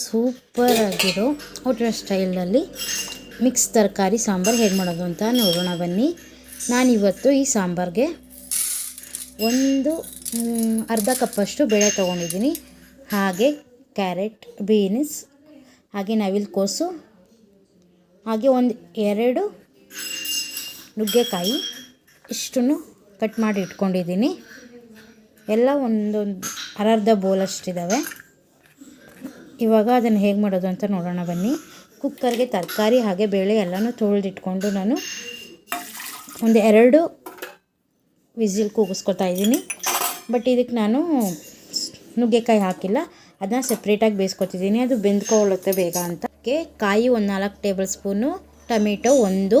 Super ಆಗಿರೋ hotel ಸ್ಟೈಲಲ್ಲಿ mix ತರಕಾರಿ, ಸಾಂಬಾರು ಹೇಗೆ ಮಾಡೋದು ಅಂತ ನೋಡೋಣ ಬನ್ನಿ. ನಾನಿವತ್ತು ಈ ಸಾಂಬಾರಿಗೆ ಒಂದು ಅರ್ಧ ಕಪ್ಪಷ್ಟು ಬೇಳೆ ತೊಗೊಂಡಿದ್ದೀನಿ. ಹಾಗೆ ಕ್ಯಾರೆಟ್, ಬೀನ್ಸ್, ಹಾಗೆ ನವಿಲು ಕೋಸು ಹಾಗೆ ಒಂದು ಎರಡು ನುಗ್ಗೆಕಾಯಿ ಇಷ್ಟನ್ನು ಕಟ್ ಮಾಡಿ ಇಟ್ಕೊಂಡಿದ್ದೀನಿ. ಎಲ್ಲ ಒಂದೊಂದು, ಅರ್ಧ ಬೋಲಷ್ಟಿದ್ದಾವೆ ಇವಾಗ ಅದನ್ನು ಹೇಗೆ ಮಾಡೋದು ಅಂತ ನೋಡೋಣ ಬನ್ನಿ. ಕುಕ್ಕರ್ಗೆ ತರಕಾರಿ ಹಾಗೆ ಬೇಳೆ ಎಲ್ಲನೂ ತೊಳೆದಿಟ್ಕೊಂಡು ನಾನು ಒಂದು ಎರಡು ವಿಸಿಲ್ ಕೂಗಿಸ್ಕೊತಾ ಇದ್ದೀನಿ. ಬಟ್ ಇದಕ್ಕೆ ನಾನು ನುಗ್ಗೆಕಾಯಿ ಹಾಕಿಲ್ಲ. ಅದನ್ನ ಸಪ್ರೇಟಾಗಿ ಬೇಯಿಸ್ಕೊತಿದ್ದೀನಿ. ಅದು ಬೆಂದ್ಕೊಳ್ಳುತ್ತೆ ಬೇಗ ಅಂತ. ಕಾಯಿ ಒಂದು ನಾಲ್ಕು ಟೇಬಲ್ ಸ್ಪೂನು, ಟೊಮೆಟೊ ಒಂದು,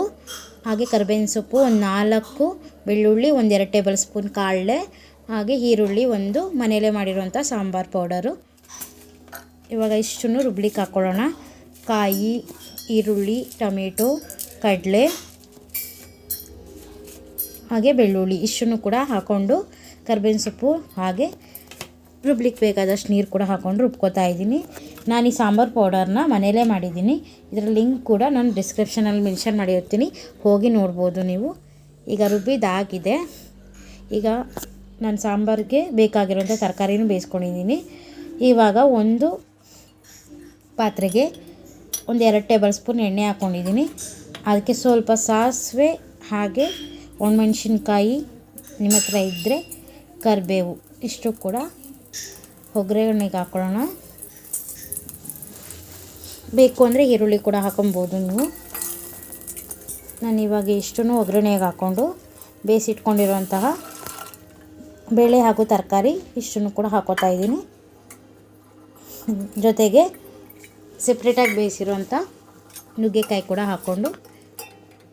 ಹಾಗೆ ಕರಿಬೇವಿನ ಸೊಪ್ಪು ಒಂದು ನಾಲ್ಕು, ಬೆಳ್ಳುಳ್ಳಿ ಒಂದೆರಡು ಟೇಬಲ್ ಸ್ಪೂನ್ ಕಾಳೆ ಹಾಗೆ ಈರುಳ್ಳಿ ಒಂದು ಮನೇಲೇ ಮಾಡಿರುವಂಥ ಸಾಂಬಾರು ಪೌಡರು. ಇವಾಗ ಇಷ್ಟನ್ನು ರುಬ್ಲಿಕ್ಕೆ ಹಾಕ್ಕೊಳ್ಳೋಣ ಕಾಯಿ, ಈರುಳ್ಳಿ, ಟೊಮೆಟೊ, ಕಡಲೆ, ಹಾಗೆ ಬೆಳ್ಳುಳ್ಳಿ ಇಷ್ಟನ್ನು ಕೂಡ ಹಾಕ್ಕೊಂಡು ಕರ್ಬೇವಿನ ಸೊಪ್ಪು ಹಾಗೆ ರುಬ್ಲಿಕ್ಕೆ ಬೇಕಾದಷ್ಟು ನೀರು ಕೂಡ ಹಾಕ್ಕೊಂಡು ರುಬ್ಕೋತಾ ಇದ್ದೀನಿ. ನಾನು ಈ ಸಾಂಬಾರು ಪೌಡರ್ನ ಮನೆಯಲ್ಲೇ ಮಾಡಿದ್ದೀನಿ. ಇದರ ಲಿಂಕ್ ಕೂಡ ನಾನು ಡಿಸ್ಕ್ರಿಪ್ಷನಲ್ಲಿ ಮೆನ್ಷನ್ ಮಾಡಿರ್ತೀನಿ. ಹೋಗಿ ನೋಡ್ಬೋದು ನೀವು. ಈಗ ರುಬ್ಬಿದಾಗಿದೆ. ಈಗ ನಾನು ಸಾಂಬಾರಿಗೆ ಬೇಕಾಗಿರೋಂಥ ತರಕಾರಿನೂ ಬೇಯಿಸ್ಕೊಂಡಿದ್ದೀನಿ. ಇವಾಗ ಒಂದು ಪಾತ್ರೆಗೆ ಒಂದು ಎರಡು ಟೇಬಲ್ ಸ್ಪೂನ್ ಎಣ್ಣೆ ಹಾಕ್ಕೊಂಡಿದ್ದೀನಿ. ಅದಕ್ಕೆ ಸ್ವಲ್ಪ ಸಾಸಿವೆ, ಹಾಗೆ ಒಣಮೆಣ್ಸಿನ್ಕಾಯಿ ನಿಮ್ಮ ಹತ್ರ ಇದ್ದರೆ ಕರಿಬೇವು, ಇಷ್ಟು ಕೂಡ ಒಗ್ಗರಣೆಗೆ ಹಾಕ್ಕೊಳ್ಳೋಣ ಬೇಕು ಅಂದರೆ ಈರುಳ್ಳಿ ಕೂಡ ಹಾಕೊಬೋದು ನೀವು. ನಾನು ಇವಾಗ ಇಷ್ಟನ್ನೂ ಒಗ್ಗರಣೆಗೆ ಹಾಕ್ಕೊಂಡು ಬೇಯಿಸಿಟ್ಕೊಂಡಿರುವಂತಹ ಬೇಳೆ ಹಾಗೂ ತರಕಾರಿ ಇಷ್ಟನ್ನು ಕೂಡ ಹಾಕೋತಾ ಇದ್ದೀನಿ. ಜೊತೆಗೆ ಸೆಪ್ರೇಟಾಗಿ ಬೇಯಿಸಿರುವಂಥ ನುಗ್ಗೆಕಾಯಿ ಕೂಡ ಹಾಕ್ಕೊಂಡು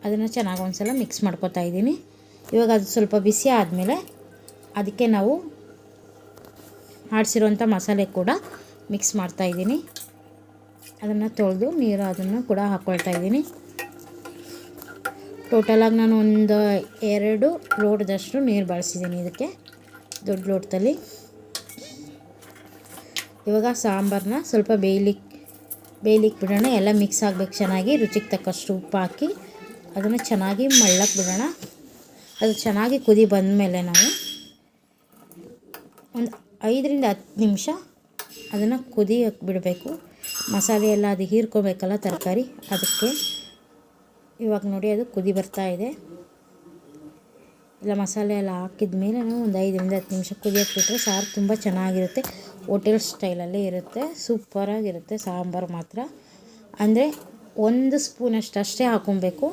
ಅದನ್ನು ಚೆನ್ನಾಗಿ ಒಂದ್ಸಲ ಮಿಕ್ಸ್ ಮಾಡ್ಕೊತಾ ಇದ್ದೀನಿ. ಇವಾಗ ಅದು ಸ್ವಲ್ಪ ಬಿಸಿ ಆದಮೇಲೆ ಅದಕ್ಕೆ ನಾವು ಆಡಿಸಿರುವಂಥ ಮಸಾಲೆ ಕೂಡ ಮಿಕ್ಸ್ ಮಾಡ್ತಾ ಇದ್ದೀನಿ. ಅದನ್ನು ತೊಳೆದು ನೀರು ಅದನ್ನು ಕೂಡ ಹಾಕ್ಕೊಳ್ತಾ ಇದ್ದೀನಿ. ಟೋಟಲಾಗಿ ನಾನು ಒಂದು ಎರಡು ಲೋಟದಷ್ಟು ನೀರು ಬಳಸಿದ್ದೀನಿ ಇದಕ್ಕೆ, ದೊಡ್ಡ ಲೋಟದಲ್ಲಿ ಇವಾಗ ಸಾಂಬಾರನ್ನ ಸ್ವಲ್ಪ ಬೇಯ್ಲಿಕ್ಕೆ ಬೇಯ್ಲಿಕ್ಕೆ ಬಿಡೋಣ, ಎಲ್ಲ ಮಿಕ್ಸ್ ಆಗಬೇಕು ಚೆನ್ನಾಗಿ, ರುಚಿಗೆ ತಕ್ಕಷ್ಟು ಉಪ್ಪು ಹಾಕಿ, ಅದನ್ನು ಚೆನ್ನಾಗಿ ಮಳ್ಳಕ್ಕೆ ಬಿಡೋಣ. ಅದು ಚೆನ್ನಾಗಿ ಕುದಿ ಬಂದಮೇಲೆ ನಾವು ಒಂದು ಐದರಿಂದ ಹತ್ತು ನಿಮಿಷ ಅದನ್ನು ಕುದಿಯಕ್ಕೆ ಬಿಡಬೇಕು. ಮಸಾಲೆ ಎಲ್ಲ ಅದು ಹೀರ್ಕೋಬೇಕಲ್ಲ ತರಕಾರಿ, ಅದಕ್ಕೆ ಇವಾಗ ನೋಡಿ ಅದು ಕುದಿ ಬರ್ತಾ ಇದೆ. ಇಲ್ಲ, ಮಸಾಲೆ ಎಲ್ಲ ಹಾಕಿದ ಮೇಲೆ ನಾವು ಒಂದು ಐದರಿಂದ ಹತ್ತು ನಿಮಿಷ ಕುದಿಯಕ್ಕೆ ಬಿಟ್ಟರೆ ಸಾರು ತುಂಬ ಚೆನ್ನಾಗಿರುತ್ತೆ. ಹೋಟೆಲ್ ಸ್ಟೈಲಲ್ಲಿ ಇರುತ್ತೆ, ಸೂಪರಾಗಿರುತ್ತೆ, ಸಾಂಬಾರು ಮಾತ್ರ. ಅಂದರೆ ಒಂದು ಸ್ಪೂನ್ ಅಷ್ಟೇ ಹಾಕೊಬೇಕು.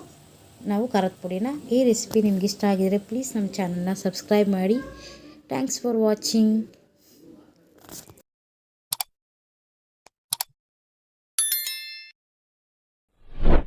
ನಾವು ಖಾರದ ಪುಡಿನ. ಈ ರೆಸಿಪಿ ನಿಮ್ಗೆ ಇಷ್ಟ ಆಗಿದರೆ ಪ್ಲೀಸ್ ನಮ್ಮ ಚಾನಲ್ನ ಸಬ್ಸ್ಕ್ರೈಬ್ ಮಾಡಿ. Thanks for watching